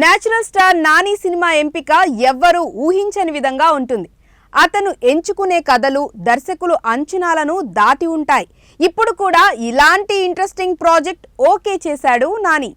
Natural star Nani cinema ఎంపిక ఎవ్వరూ ఊహించని విధంగా ఉంటుంది. అతను ఎంచుకునే కథలు దర్శకులు అంచనాలను దాటి ఉంటాయి. ఇప్పుడు కూడా ఇలాంటి ఇంట్రెస్టింగ్ ప్రాజెక్ట్ ఓకే చేశాడు నాని.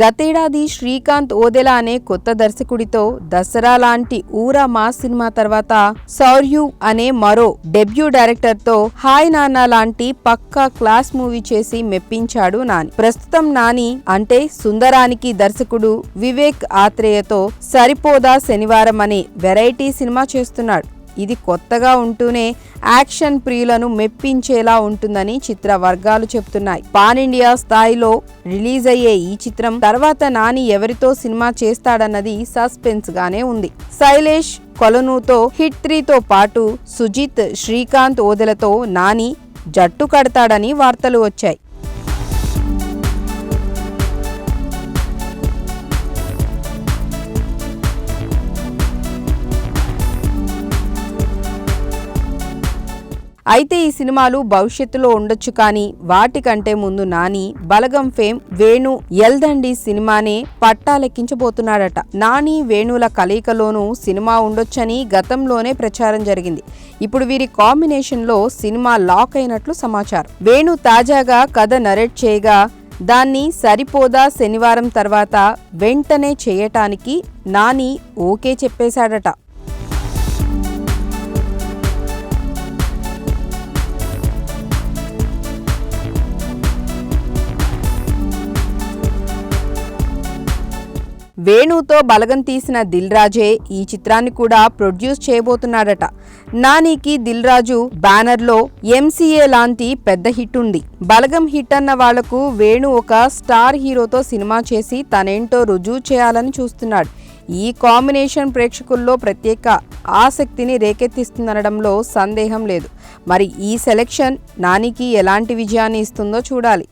గతేడాది శ్రీకాంత్ ఓదెలా అనే కొత్త దర్శకుడితో దసరా లాంటి ఊరా మాస్ సినిమా తర్వాత సౌర్యు అనే మరో డెబ్యూ డైరెక్టర్తో హాయ్ నాన్న లాంటి పక్కా క్లాస్ మూవీ చేసి మెప్పించాడు నాని. ప్రస్తుతం నాని అంటే సుందరానికి దర్శకుడు వివేక్ ఆత్రేయతో సరిపోదా శనివారం అనే వెరైటీ సినిమా చేస్తున్నాడు. ఇది కొత్తగా ఉంటూనే యాక్షన్ ప్రియులను మెప్పించేలా ఉంటుందని చిత్ర వర్గాలు చెప్తున్నాయి. పాన్ ఇండియా స్థాయిలో రిలీజ్ అయ్యే ఈ చిత్రం తర్వాత నాని ఎవరితో సినిమా చేస్తాడన్నది సస్పెన్స్ గానే ఉంది. శైలేష్ కొలనుతో హిట్ త్రీతో పాటు సుజిత్ శ్రీకాంత్ ఓదెలతో నాని జట్టు కడతాడని వార్తలు వచ్చాయి. అయితే ఈ సినిమాలు భవిష్యత్తులో ఉండొచ్చు కానీ వాటికంటే ముందు నాని బలగం ఫేమ్ వేణు ఎల్దండి సినిమానే పట్టాలెక్కించబోతున్నాడట. నాని వేణుల కలయికలోనూ సినిమా ఉండొచ్చని గతంలోనే ప్రచారం జరిగింది. ఇప్పుడు వీరి కాంబినేషన్లో సినిమా లాక్ అయినట్లు సమాచారం. వేణు తాజాగా కథ నరేట్ చేయగా దాన్ని సరిపోదా శనివారం తర్వాత వెంటనే చేయటానికి నాని ఓకే చెప్పేశాడట. వేణుతో బలగం తీసిన దిల్ రాజే ఈ చిత్రాన్ని కూడా ప్రొడ్యూస్ చేయబోతున్నాడట. నానికి దిల్ రాజు బ్యానర్లో ఎంసీఏ లాంటి పెద్ద హిట్ ఉంది. బలగం హిట్ అన్న వాళ్ళకు వేణు ఒక స్టార్ హీరోతో సినిమా చేసి తనేంటో రుజువు చేయాలని చూస్తున్నాడు. ఈ కాంబినేషన్ ప్రేక్షకుల్లో ప్రత్యేక ఆసక్తిని రేకెత్తిస్తుందనడంలో సందేహం లేదు. మరి ఈ సెలెక్షన్ నానికి ఎలాంటి విజయాన్ని ఇస్తుందో చూడాలి.